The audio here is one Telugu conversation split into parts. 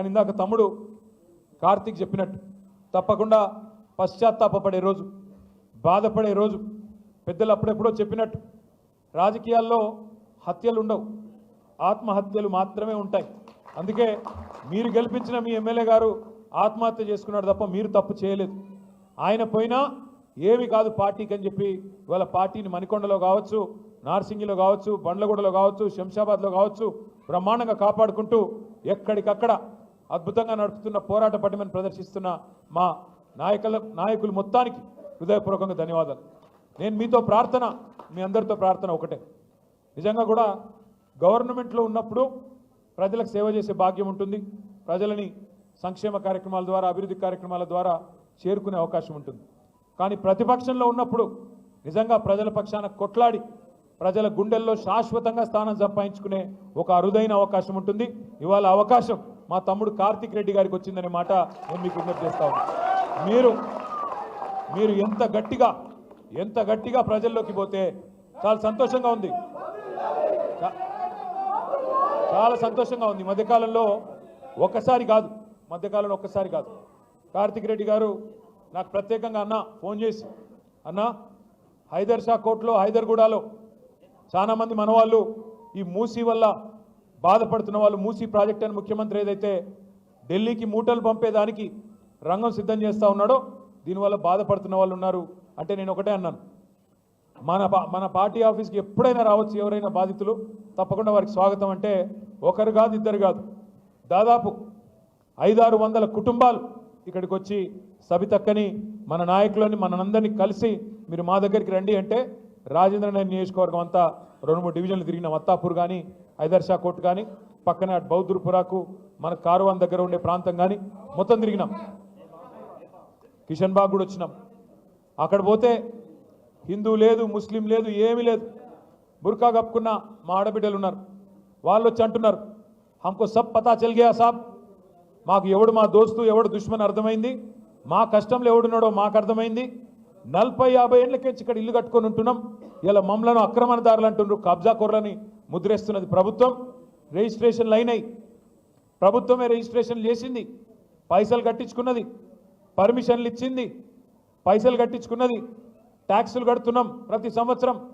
కానీ ఇందాక తమ్ముడు కార్తీక్ చెప్పినట్టు తప్పకుండా పశ్చాత్తాపపడే రోజు బాధపడే రోజు పెద్దలు అప్పుడెప్పుడో చెప్పినట్టు రాజకీయాల్లో హత్యలు ఉండవు ఆత్మహత్యలు మాత్రమే ఉంటాయి. అందుకే మీరు గెలిపించిన మీ ఎమ్మెల్యే గారు ఆత్మహత్య చేసుకున్నాడు తప్ప మీరు తప్పు చేయలేదు. ఆయన పోయినా ఏమి కాదు పార్టీకి అని చెప్పి ఇవాళ పార్టీని మణికొండలో కావచ్చు నార్సింగిలో కావచ్చు బండ్లగూడలో కావచ్చు శంషాబాద్లో కావచ్చు బ్రహ్మాండంగా కాపాడుకుంటూ ఎక్కడికక్కడ అద్భుతంగా నడుపుతున్న పోరాట పటిమను ప్రదర్శిస్తున్న మా నాయకుల నాయకులు మొత్తానికి హృదయపూర్వకంగా ధన్యవాదాలు. నేను మీతో ప్రార్థన మీ అందరితో ప్రార్థన ఒకటే. నిజంగా కూడా గవర్నమెంట్లో ఉన్నప్పుడు ప్రజలకు సేవ చేసే భాగ్యం ఉంటుంది. ప్రజలని సంక్షేమ కార్యక్రమాల ద్వారా అభివృద్ధి కార్యక్రమాల ద్వారా చేరుకునే అవకాశం ఉంటుంది. కానీ ప్రతిపక్షంలో ఉన్నప్పుడు నిజంగా ప్రజల పక్షాన కొట్లాడి ప్రజల గుండెల్లో శాశ్వతంగా స్థానం సంపాదించుకునే ఒక అరుదైన అవకాశం ఉంటుంది. ఇవాళ అవకాశం మా తమ్ముడు కార్తిక్ రెడ్డి గారికి వచ్చిందనే మాట నేను మీకు విజ్ఞప్తి చేస్తా మీరు మీరు ఎంత గట్టిగా ఎంత గట్టిగా ప్రజల్లోకి పోతే చాలా సంతోషంగా ఉంది. చాలా సంతోషంగా ఉంది. మధ్యకాలంలో ఒక్కసారి కాదు మధ్యకాలంలో ఒక్కసారి కాదు. కార్తిక్ రెడ్డి గారు నాకు ప్రత్యేకంగా అన్న ఫోన్ చేసి అన్న హైదర్ షా కోర్టులో హైదర్గూడలో చాలామంది మనవాళ్ళు ఈ మూసీ వల్ల బాధపడుతున్న వాళ్ళు మూసీ ప్రాజెక్ట్ అని ముఖ్యమంత్రి ఏదైతే ఢిల్లీకి మూటలు పంపేదానికి రంగం సిద్ధం చేస్తూ ఉన్నాడో దీనివల్ల బాధపడుతున్న వాళ్ళు ఉన్నారు అంటే నేను ఒకటే అన్నాను. మన పా- మన పార్టీ ఆఫీస్కి ఎప్పుడైనా రావచ్చు ఎవరైనా బాధితులు తప్పకుండా వారికి స్వాగతం అంటే ఒకరు కాదు ఇద్దరు కాదు. దాదాపు ఐదారు వందల కుటుంబాలు ఇక్కడికి వచ్చి సబితక్కని మన నాయకులని మనందరినీ కలిసి మీరు మా దగ్గరికి రండి అంటే రాజేంద్రనగర్ నియోజకవర్గం అంతా రెండు మూడు డివిజన్లు తిరిగిన. వత్తాపూర్ కానీ ఐదర్షా కోర్టు కానీ పక్కన అటు బౌద్ధుర్పురాకు మన కారువాన్ దగ్గర ఉండే ప్రాంతం కానీ మొత్తం తిరిగినాం. కిషన్ బాగ్ కూడా వచ్చినాం. అక్కడ పోతే హిందూ లేదు ముస్లిం లేదు ఏమీ లేదు. బుర్కా కప్పుకున్న మా ఆడబిడ్డలు ఉన్నారు. వాళ్ళు వచ్చి అంటున్నారు హంకో సబ్ పతా చల్ గయా సాబ్. మాకు ఎవడు మా దోస్తు ఎవడు దుష్మన్ అర్థమైంది? మా కష్టంలో ఎవడున్నాడో మాకు అర్థమైంది. నలభై యాభై ఏళ్ళకి ఇక్కడ ఇల్లు కట్టుకొని ఉంటున్నాం. ఇలా మమ్మలను అక్రమణదారులు అంటున్నారు కబ్జా కొర్రని ముద్రేస్తున్నది ప్రభుత్వం. రిజిస్ట్రేషన్లు అయినాయి ప్రభుత్వమే రిజిస్ట్రేషన్ చేసింది. పైసలు కట్టించుకున్నది. పర్మిషన్లు ఇచ్చింది. పైసలు కట్టించుకున్నది. ట్యాక్సులు కడుతున్నాం ప్రతి సంవత్సరం.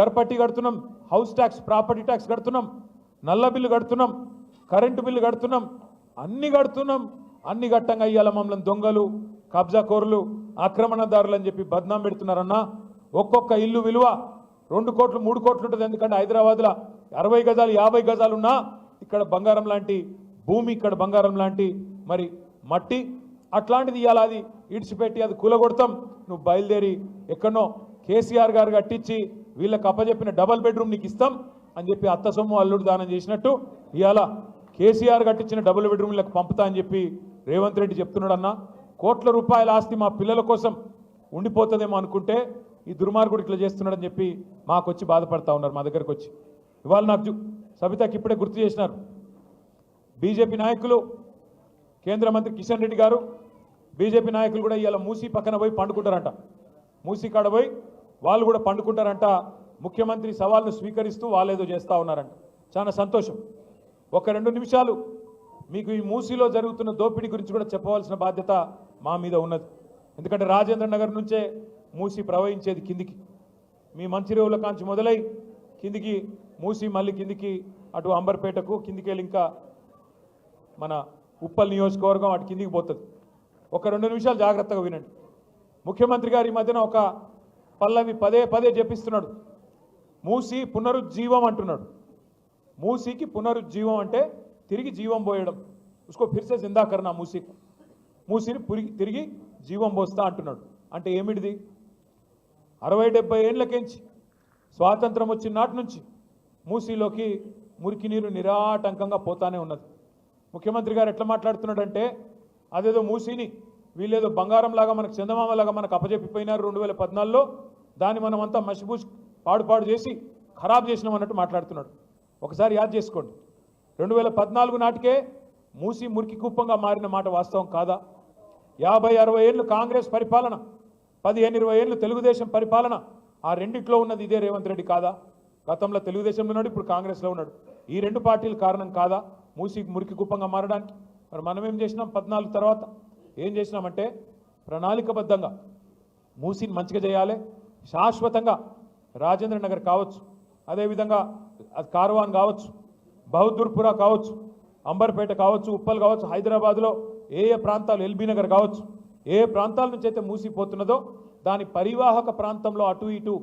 గర్పట్టి కడుతున్నాం. హౌస్ ట్యాక్స్ ప్రాపర్టీ ట్యాక్స్ కడుతున్నాం. నల్ల బిల్లు కడుతున్నాం. కరెంటు బిల్లు కడుతున్నాం. అన్ని కడుతున్నాం. అన్ని గట్టంగా అయ్యాల మమ్మల్ని దొంగలు కబ్జా కోరులు ఆక్రమణదారులు అని చెప్పి బద్నాం పెడుతున్నారన్నా ఒక్కొక్క ఇల్లు విలువ రెండు కోట్లు మూడు కోట్లు ఉంటుంది. ఎందుకంటే హైదరాబాద్లో అరవై గజాలు యాభై గజాలు ఉన్నా ఇక్కడ బంగారం లాంటి భూమి ఇక్కడ బంగారం లాంటి మరి మట్టి అట్లాంటిది ఇవ్వాలి అది ఇడిచిపెట్టి అది కూలగొడతాం. నువ్వు బయలుదేరి ఎక్కడనో కేసీఆర్ గారు కట్టించి వీళ్ళకి అప్పచెప్పిన డబల్ బెడ్రూమ్ నీకు ఇస్తాం అని చెప్పి అత్త సొమ్ము అల్లుడు దానం చేసినట్టు ఇవాళ కేసీఆర్ కట్టించిన డబుల్ బెడ్రూమ్లకు పంపుతా అని చెప్పి రేవంత్ రెడ్డి చెప్తున్నాడు అన్న. కోట్ల రూపాయల ఆస్తి మా పిల్లల కోసం ఉండిపోతుందేమో అనుకుంటే ఈ దుర్మార్గుడు ఇట్లా చేస్తున్నాడని చెప్పి మాకు వచ్చి బాధపడతా ఉన్నారు మా దగ్గరకు వచ్చి ఇవాళ నాకు చూ- సబితాకి ఇప్పుడే గుర్తు చేసినారు. బీజేపీ నాయకులు కేంద్ర మంత్రి కిషన్ రెడ్డి గారు బీజేపీ నాయకులు కూడా ఇవాళ మూసి పక్కన పోయి పండుకుంటారంట. మూసి కాడ పోయి వాళ్ళు కూడా పండుకుంటారంట. ముఖ్యమంత్రి సవాల్ను స్వీకరిస్తూ వాళ్ళేదో చేస్తూ ఉన్నారంట. చాలా సంతోషం. ఒక రెండు నిమిషాలు మీకు ఈ మూసీలో జరుగుతున్న దోపిడీ గురించి కూడా చెప్పవలసిన బాధ్యత మా మీద ఉన్నది. ఎందుకంటే రాజేంద్ర నగర్ నుంచే మూసి ప్రవహించేది కిందికి. మీ మంచిరేవుల కాంచి మొదలై కిందికి మూసి మళ్ళీ కిందికి అటు అంబర్పేటకు కిందికి వెళ్ళి ఇంకా మన ఉప్పల్ నియోజకవర్గం అటు కిందికి పోతుంది. ఒక రెండు నిమిషాలు జాగ్రత్తగా వినండి. ముఖ్యమంత్రి గారు ఈ మధ్యన ఒక పల్లవి పదే పదే చెప్పిస్తున్నాడు. మూసి పునరుజ్జీవం అంటున్నాడు. మూసీకి పునరుజ్జీవం అంటే తిరిగి జీవం పోయడం. ఉసుకో ఫిర్సే జిందా కర్నా మూసీ. మూసిని పురి- తిరిగి జీవం పోస్తా అంటున్నాడు. అంటే ఏమిటిది? అరవై డెబ్బై ఏళ్ళకెంచి? స్వాతంత్రం వచ్చిన నాటి నుంచి మూసీలోకి మురికి నీరు నిరాటంకంగా పోతానే ఉన్నది. ముఖ్యమంత్రి గారు ఎట్లా మాట్లాడుతున్నాడంటే అదేదో మూసీని వీళ్ళేదో బంగారంలాగా మనకు చందమామలాగా మనకు అప్పజెప్పిపోయినారు రెండు వేల పద్నాలుగులో. దాన్ని మనం అంతా మసిబూసి పాడుపాడు చేసి ఖరాబ్ చేసినాం అన్నట్టు మాట్లాడుతున్నాడు. ఒకసారి యాద్ చేసుకోండి. రెండు వేల పద్నాలుగు నాటికే మూసి మురికి కుప్పంగా మారిన మాట వాస్తవం కాదా? యాభై అరవై ఏళ్ళు కాంగ్రెస్ పరిపాలన పదిహేను ఇరవై ఏళ్ళు తెలుగుదేశం పరిపాలన. ఆ రెండిట్లో ఉన్నది ఇదే రేవంత్ రెడ్డి కాదా? గతంలో తెలుగుదేశంలో ఉన్నాడు ఇప్పుడు కాంగ్రెస్లో ఉన్నాడు. ఈ రెండు పార్టీలు కారణం కాదా? మూసి మురికి కుప్పంగా మారడానికి. మరి మనం ఏం చేసినాం పద్నాలుగు తర్వాత? ఏం చేసినామంటే ప్రణాళికబద్ధంగా మూసిని మంచిగా చేయాలి శాశ్వతంగా రాజేంద్ర నగర్ కావచ్చు అదేవిధంగా అది కార్వాన్ కావచ్చు బహదూర్పురా కావచ్చు అంబర్పేట కావచ్చు ఉప్పల్ కావచ్చు హైదరాబాద్లో ఏ ఏ ప్రాంతాలు ఎల్బీ నగర్ కావచ్చు ఏ ఏ ప్రాంతాల నుంచి అయితే మూసిపోతున్నదో దాని పరివాహక ప్రాంతంలో అటు ఇటు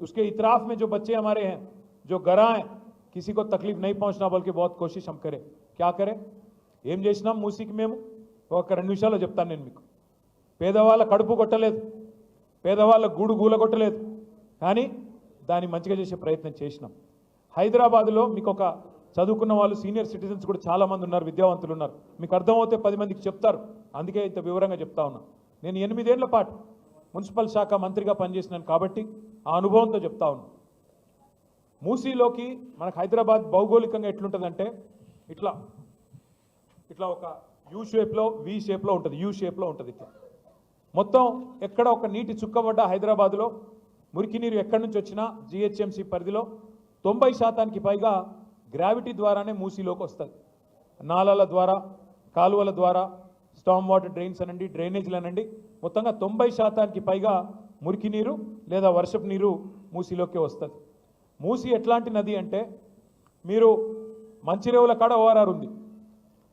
उसके इतराफ में जो बच्चे हमारे हैं जो गरा हैं किसी को तकलीफ नहीं पहुंचना बल्कि बहुत कोशिश हम करें क्या करें ఏం చేసినాం మూసికి మేము ఒక రెండు నిమిషాల్లో చెప్తాను నేను మీకు పేదవాళ్ళ కడుపు కొట్టలేదు పేదవాళ్ళ గూడు గూల కొట్టలేదు కానీ దాన్ని మంచిగా చేసే ప్రయత్నం చేసినాం హైదరాబాద్లో మీకు ఒక చదువుకున్న వాళ్ళు సీనియర్ సిటిజన్స్ కూడా చాలామంది ఉన్నారు విద్యావంతులు ఉన్నారు మీకు అర్థమవుతే పది మందికి చెప్తారు అందుకే ఇంత వివరంగా చెప్తా ఉన్నా. నేను ఎనిమిదేళ్ళ పాటు మున్సిపల్ శాఖ మంత్రిగా పనిచేసినాను కాబట్టి ఆ అనుభవంతో చెప్తా ఉన్నా. మూసీలోకి మనకు హైదరాబాద్ భౌగోళికంగా ఎట్లుంటుందంటే ఇట్లా ఇట్లా ఒక యూ షేప్లో వి షేప్లో ఉంటుంది యూ షేప్లో ఉంటుంది ఇట్లా. మొత్తం ఎక్కడ ఒక నీటి చుక్కబడ్డ హైదరాబాద్లో మురికి నీరు ఎక్కడి నుంచి వచ్చినా జిహెచ్ఎంసీ పరిధిలో తొంభై శాతానికి పైగా గ్రావిటీ ద్వారానే మూసీలోకి వస్తుంది. నాలాల ద్వారా కాలువల ద్వారా స్టామ్ వాటర్ డ్రైన్స్ అనండి డ్రైనేజీలు అనండి. మొత్తంగా తొంభై శాతానికి పైగా మురికి నీరు లేదా వర్షపు నీరు మూసీలోకి వస్తుంది. మూసి ఎట్లాంటి నది అంటే మీరు మంచిరేవుల కాడ ఓఆర్ఆర్ ఉంది.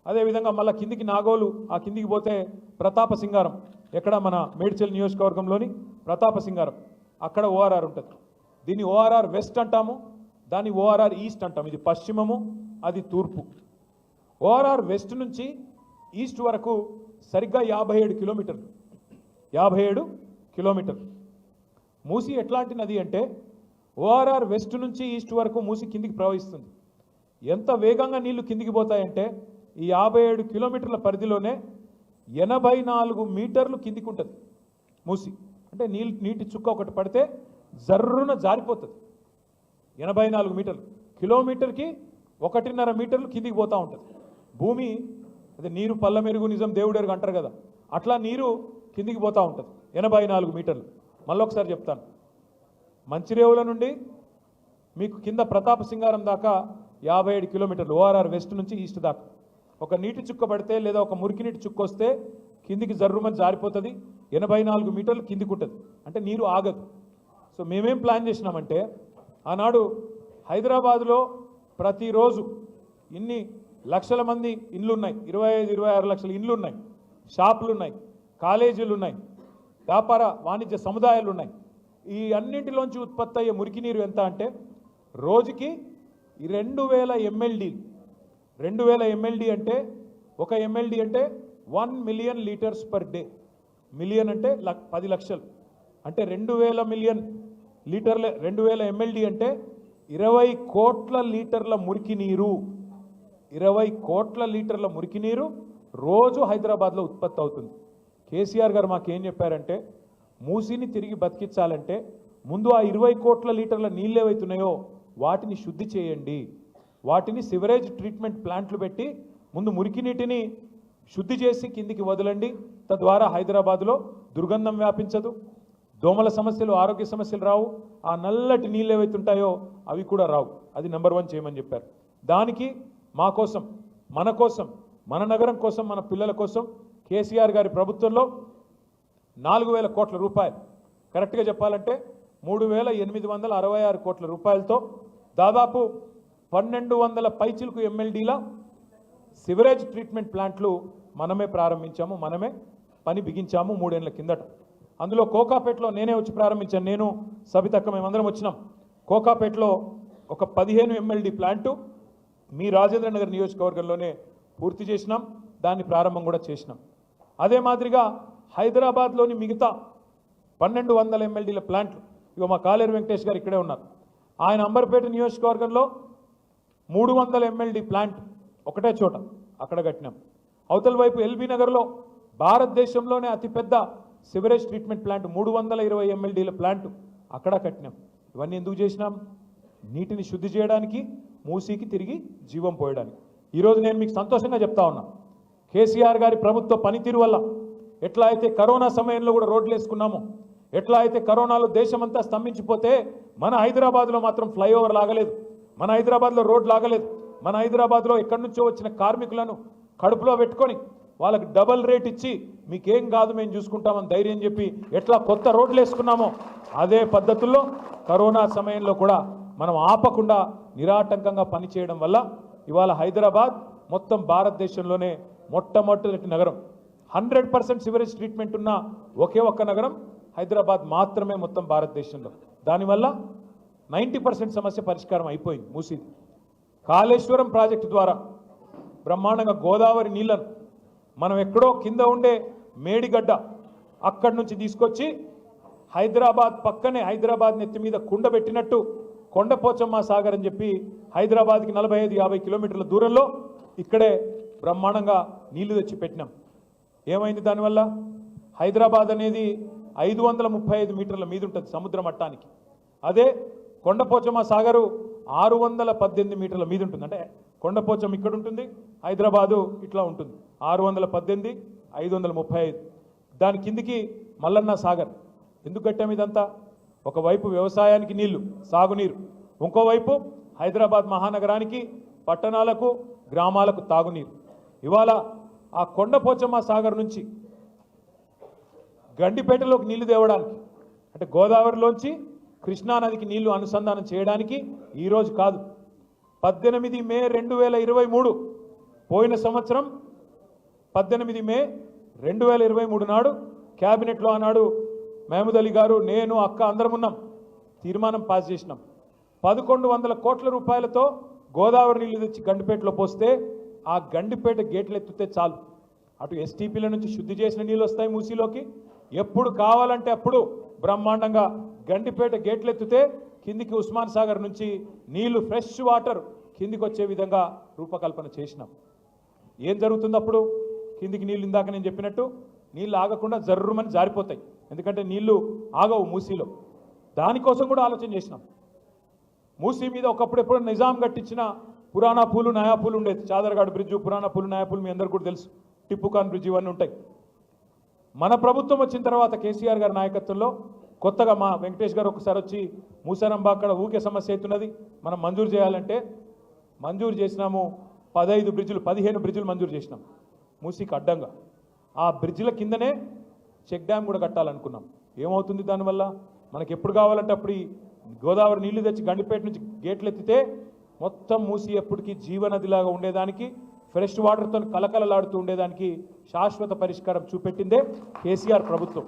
అదేవిధంగా మళ్ళీ కిందికి నాగోలు ఆ కిందికి పోతే ప్రతాప సింగారం. ఎక్కడ మన మేడ్చల్ నియోజకవర్గంలోని ప్రతాప సింగారం. అక్కడ ఓఆర్ఆర్ ఉంటుంది. దీన్ని ఓఆర్ఆర్ వెస్ట్ అంటాము దాన్ని ఓఆర్ఆర్ ఈస్ట్ అంటాం ఇది పశ్చిమము అది తూర్పు. ఓఆర్ఆర్ వెస్ట్ నుంచి ఈస్ట్ వరకు సరిగ్గా యాభై ఏడు కిలోమీటర్లు. యాభై ఏడు కిలోమీటర్లు. మూసి ఎట్లాంటి నది అంటే ఓఆర్ఆర్ వెస్ట్ నుంచి ఈస్ట్ వరకు మూసి కిందికి ప్రవహిస్తుంది. ఎంత వేగంగా నీళ్ళు కిందికి పోతాయంటే ఈ యాభై ఏడు కిలోమీటర్ల పరిధిలోనే ఎనభై నాలుగు మీటర్లు కిందికి ఉంటుంది మూసి. అంటే నీళ్ళు నీటి చుక్క ఒకటి పడితే జర్రున జారిపోతుంది. ఎనభై నాలుగు మీటర్లు. కిలోమీటర్కి ఒకటిన్నర మీటర్లు కిందికి పోతూ ఉంటుంది. భూమి అదే నీరు పల్ల మెరుగు నిజం దేవుడెరుగు అంటారు కదా. అట్లా నీరు కిందికి పోతూ ఉంటుంది. ఎనభై నాలుగు మీటర్లు. మళ్ళీ ఒకసారి చెప్తాను. మంచిరేవుల నుండి మీకు కింద ప్రతాప సింగారం దాకా యాభై ఏడు కిలోమీటర్లు ఓఆర్ఆర్ వెస్ట్ నుంచి ఈస్ట్ దాకా. ఒక నీటి చుక్క పడితే లేదా ఒక మురికి నీటి చుక్క వస్తే కిందికి జర్రుమని జారిపోతుంది. ఎనభై నాలుగు మీటర్లు కిందికి ఉంటుంది అంటే నీరు ఆగదు. సో మేమేం ప్లాన్ చేసినామంటే ఆనాడు హైదరాబాద్లో ప్రతిరోజు ఇన్ని లక్షల మంది ఇండ్లు ఉన్నాయి ఇరవై ఐదు ఇరవై ఆరు లక్షల ఇండ్లు ఉన్నాయి షాపులు ఉన్నాయి కాలేజీలు ఉన్నాయి వ్యాపార వాణిజ్య సముదాయాలు ఉన్నాయి ఈ అన్నింటిలోంచి ఉత్పత్తి అయ్యే మురికి నీరు ఎంత అంటే రోజుకి రెండు వేల ఎంఎల్డి రెండు వేల ఎంఎల్డి అంటే ఒక ఎంఎల్డి అంటే one million litres per day. Million అంటే లక్ పది లక్షలు. అంటే రెండు వేల మిలియన్ లీటర్ల రెండు వేల ఎంఎల్డీ అంటే ఇరవై కోట్ల లీటర్ల మురికి నీరు. ఇరవై కోట్ల లీటర్ల మురికి నీరు రోజు హైదరాబాద్లో ఉత్పత్తి అవుతుంది. కేసీఆర్ గారు మాకేం చెప్పారంటే మూసిని తిరిగి బతికించాలంటే ముందు ఆ ఇరవై కోట్ల లీటర్ల నీళ్ళు ఏవైతున్నాయో వాటిని శుద్ధి చేయండి. వాటిని సివరేజ్ ట్రీట్మెంట్ ప్లాంట్లు పెట్టి ముందు మురికి నీటిని శుద్ధి చేసి కిందికి వదలండి. తద్వారా హైదరాబాద్లో దుర్గంధం వ్యాపించదు దోమల సమస్యలు ఆరోగ్య సమస్యలు రావు. ఆ నల్లటి నీళ్ళు ఏవైతుంటాయో అవి కూడా రావు. అది నెంబర్ వన్ చేయమని చెప్పారు. దానికి మా కోసం మన కోసం మన నగరం కోసం మన పిల్లల కోసం కేసీఆర్ గారి ప్రభుత్వంలో నాలుగు వేల కోట్ల రూపాయలు. కరెక్ట్గా చెప్పాలంటే మూడు వేల ఎనిమిది వందల అరవై ఆరు కోట్ల రూపాయలతో దాదాపు పన్నెండు వందల పైచిలకు ఎమ్మెల్డీల సివరేజ్ ట్రీట్మెంట్ ప్లాంట్లు మనమే ప్రారంభించాము మనమే పని బిగించాము మూడేళ్ళ కిందట. అందులో కోకాపేటలో నేనే వచ్చి ప్రారంభించాను నేను సబితక్క మేమందరం వచ్చినాం. కోకాపేటలో ఒక పదిహేను ఎమ్మెల్డీ ప్లాంటు మీ రాజేంద్ర నగర్ నియోజకవర్గంలోనే పూర్తి చేసినాం దాన్ని ప్రారంభం కూడా చేసినాం. అదే మాదిరిగా హైదరాబాద్లోని మిగతా పన్నెండు వందల ఎమ్మెల్డీల ప్లాంట్లు ఇక మా కాలేరు వెంకటేష్ గారు ఇక్కడే ఉన్నారు. ఆయన అంబర్పేట నియోజకవర్గంలో మూడు వందల ఎమ్మెల్డీ ప్లాంట్ ఒకటే చోట అక్కడ కట్టినాం. అవతల వైపు ఎల్బీ నగర్లో భారతదేశంలోనే అతిపెద్ద సివరేజ్ ట్రీట్మెంట్ ప్లాంట్ మూడు వందల ఇరవై ఎమ్మెల్డీల ప్లాంట్ అక్కడ కట్టినాం. ఇవన్నీ ఎందుకు చేసినాం? నీటిని శుద్ధి చేయడానికి మూసీకి తిరిగి జీవం పోయడానికి. ఈరోజు నేను మీకు సంతోషంగా చెప్తా ఉన్నా. కేసీఆర్ గారి ప్రభుత్వ పనితీరు వల్ల ఎట్లా అయితే కరోనా సమయంలో కూడా రోడ్లు వేసుకున్నామో ఎట్లా అయితే కరోనాలో దేశమంతా స్తంభించిపోతే మన హైదరాబాద్లో మాత్రం ఫ్లైఓవర్ లాగలేదు. మన హైదరాబాద్లో రోడ్ లాగలేదు. మన హైదరాబాద్లో ఎక్కడి నుంచో వచ్చిన కార్మికులను కడుపులో పెట్టుకొని వాళ్ళకి డబల్ రేట్ ఇచ్చి మీకేం కాదు మేము చూసుకుంటామని ధైర్యం చెప్పి ఎట్లా కొత్త రోడ్లు వేసుకున్నామో అదే పద్ధతుల్లో కరోనా సమయంలో కూడా మనం ఆపకుండా నిరాటంకంగా పనిచేయడం వల్ల ఇవాళ హైదరాబాద్ మొత్తం భారతదేశంలోనే మొట్టమొదటి నగరం. హండ్రెడ్ పర్సెంట్ సివరేజ్ ట్రీట్మెంట్ ఉన్న ఒకే ఒక్క నగరం హైదరాబాద్ మాత్రమే మొత్తం భారతదేశంలో. దానివల్ల నైంటీ పర్సెంట్ సమస్య పరిష్కారం అయిపోయింది మూసీది. కాళేశ్వరం ప్రాజెక్టు ద్వారా బ్రహ్మాండంగా గోదావరి నీళ్ళను మనం ఎక్కడో కింద ఉండే మేడిగడ్డ అక్కడి నుంచి తీసుకొచ్చి హైదరాబాద్ పక్కనే హైదరాబాద్ నెత్తి మీద కుండ పెట్టినట్టు కొండపోచమ్మ సాగర్ అని చెప్పి హైదరాబాద్కి నలభై ఐదు యాభై కిలోమీటర్ల దూరంలో ఇక్కడే బ్రహ్మాండంగా నీళ్ళు తెచ్చి పెట్టినాం. ఏమైంది దానివల్ల? హైదరాబాద్ అనేది ఐదు వందల ముప్పై ఐదు మీటర్ల మీద ఉంటుంది సముద్ర మట్టానికి. అదే కొండపోచమ్మ సాగరు ఆరు వందల పద్దెనిమిది మీటర్ల మీద ఉంటుంది. అంటే కొండపోచం ఇక్కడ ఉంటుంది హైదరాబాదు ఇట్లా ఉంటుంది. ఆరు వందల పద్దెనిమిది ఐదు వందల ముప్పై ఐదు. దాని కిందికి మల్లన్న సాగర్. ఎందుకు కట్టాం ఇదంతా? ఒకవైపు వ్యవసాయానికి నీళ్ళు సాగునీరు ఇంకోవైపు హైదరాబాద్ మహానగరానికి పట్టణాలకు గ్రామాలకు తాగునీరు. ఇవాళ ఆ కొండపోచమ్మ సాగర్ నుంచి గండిపేటలోకి నీళ్ళు తేవడానికి అంటే గోదావరిలోంచి కృష్ణానదికి నీళ్ళు అనుసంధానం చేయడానికి ఈరోజు కాదు. పద్దెనిమిది మే రెండు వేల ఇరవై మూడు పోయిన సంవత్సరం పద్దెనిమిది మే రెండు వేల ఇరవై మూడు నాడు క్యాబినెట్లో ఆనాడు మహమూద్ అలీ గారు నేను అక్క అందరం ఉన్నాం. తీర్మానం పాస్ చేసినాం. పదకొండు వందల కోట్ల రూపాయలతో గోదావరి నీళ్ళు తెచ్చి గండిపేటలో పోస్తే ఆ గండిపేట గేట్లు ఎత్తితే చాలు. అటు ఎస్టీపీల నుంచి శుద్ధి చేసిన నీళ్ళు వస్తాయి మూసీలోకి. ఎప్పుడు కావాలంటే అప్పుడు బ్రహ్మాండంగా గండిపేట గేట్లు ఎత్తితే కిందికి ఉస్మాన్ సాగర్ నుంచి నీళ్ళు ఫ్రెష్ వాటర్ కిందికి వచ్చే విధంగా రూపకల్పన చేసినాం. ఏం జరుగుతుంది అప్పుడు? కిందికి నీళ్ళు ఇందాక నేను చెప్పినట్టు నీళ్ళు ఆగకుండా జర్రుమని జారిపోతాయి. ఎందుకంటే నీళ్ళు ఆగవు మూసీలో. దానికోసం కూడా ఆలోచన చేసినాం. మూసీ మీద ఒకప్పుడు ఎప్పుడు నిజాం కట్టించిన పురాణా పూలు నయా పూలు ఉండేది. చాదరగాడు బ్రిడ్జు పురాణా పూలు నయా పూలు మీ అందరు కూడా తెలుసు. టిప్పు ఖాన్ బ్రిడ్జ్ ఇవన్నీ ఉంటాయి. మన ప్రభుత్వం వచ్చిన తర్వాత కేసీఆర్ గారి నాయకత్వంలో కొత్తగా మా వెంకటేష్ గారు ఒకసారి వచ్చి మూసారంబా అక్కడ ఊకే సమస్య అవుతున్నది. మనం మంజూరు చేయాలంటే మంజూరు చేసినాము పదహైదు బ్రిడ్జులు పదిహేను బ్రిడ్జులు మంజూరు చేసినాం. మూసీకి అడ్డంగా. ఆ బ్రిడ్జిల కిందనే చెక్ డ్యామ్ కూడా కట్టాలనుకున్నాం. ఏమవుతుంది దానివల్ల? మనకి ఎప్పుడు కావాలంటే అప్పుడు గోదావరి నీళ్ళు తెచ్చి గండిపేట నుంచి గేట్లు ఎత్తితే మొత్తం మూసి ఎప్పటికీ జీవనదిలాగా ఉండేదానికి ఫ్రెష్ వాటర్తో కలకలలాడుతూ ఉండేదానికి శాశ్వత పరిష్కారం చూపెట్టిందే కేసీఆర్ ప్రభుత్వం.